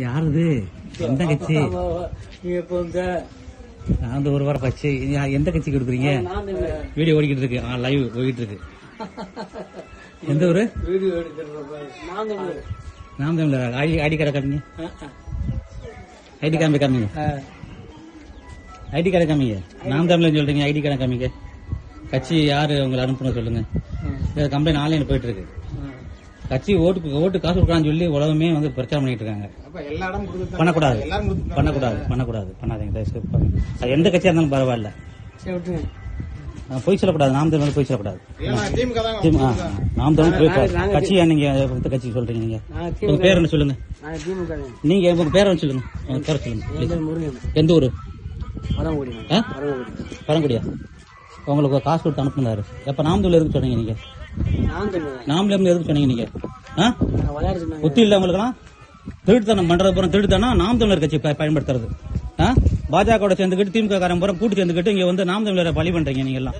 யார் இது எந்த கட்சி? இப்போ இந்த நான் வந்து ஒரு வாரம் கட்சி. எந்த கட்சிக்கு கொடுக்குறீங்க வீடியோ ஓடிக்கிட்டு இருக்கு ஆ லைவ் போயிட்டு இருக்கு எந்த ஊரு? வீடியோ நாம் தமிழர்? ஐடி ஐடி கார்டை காமிங்க ஐடி காமி காமிங்க. ஐடி கார்டை காமிங்க. நாம் தமிழர் சொல்றீங்க ஐடி கார்டை காமிங்க. கட்சி யாரு உங்களை அனுப்புன சொல்லுங்க. கம்பெனி ஆன்லைன் போயிட்டு இருக்கு கட்சி ஓட்டு ஓட்டு காசு கொடுக்கலாம்னு சொல்லி உலகமே வந்து பிரச்சாரம் பண்ணிட்டு இருக்காங்க. பண்ணக்கூடாது. பண்ணக்கூடாது பண்ணக்கூடாது. பண்ணாதீங்க. அது எந்த கட்சியா இருந்தாலும் பரவாயில்ல. பொய் சொல்லக்கூடாது. நாம் தமிழ் பொய் சொல்லக்கூடாது. நாம் தமிழ். கட்சியா நீங்க கட்சி சொல்றீங்க நீங்க? உங்க பேர் என்ன சொல்லுங்க. நீங்க உங்க பேரை வந்து சொல்லுங்க. பேரை சொல்லுங்க எந்த ஊரு? பரங்குடியா உங்களுக்கு காசு கொடுத்து அனுப்புனாரு எப்ப நாமதூர்ல இருக்கு சொன்னீங்க நீங்க? நாமல இருந்து எதுக்கு சொன்னீங்க நீங்க? புத்தி இல்ல உங்களுக்குலாம் திருட்டுத்தனம் பண்றது பூரா திருட்டுத்தனா நாம் தமிழர் கட்சி பயன்படுத்துறது. பாஜக சேர்ந்துக்கிட்டு திமுக காரன் பூரா கூட்டு சேர்ந்துக்கிட்டு இங்க வந்து நாம் தமிழரை பழி பண்றீங்க நீங்க எல்லாம்